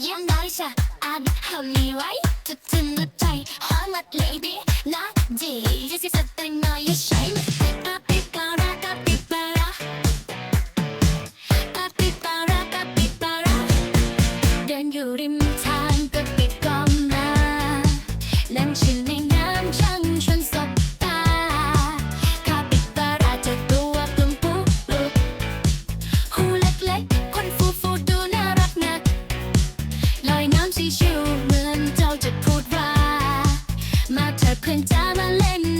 Yeah, nice, I'm holy, right? To the night, hot lady, not day. This 괜찮아 렘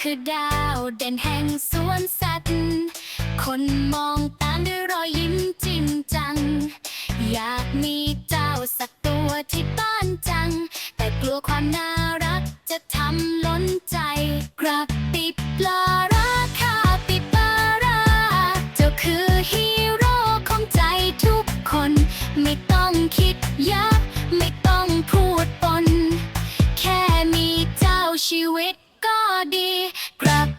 คือดาวเด่นแห่งสวนสัตว์ คนมองตามด้วยรอยยิ้มจริงจัง อยากมีเจ้าสักตัวที่บ้านจัง แต่กลัวความน่ารักจะทำล้นใจกระปิดปลาราคาปิปลาราเจ้าคือฮีโร่ของใจทุกคน ไม่ต้องคิดยักไม่ต้องพูดปน แค่มีเจ้าชีวิต ดีกรับ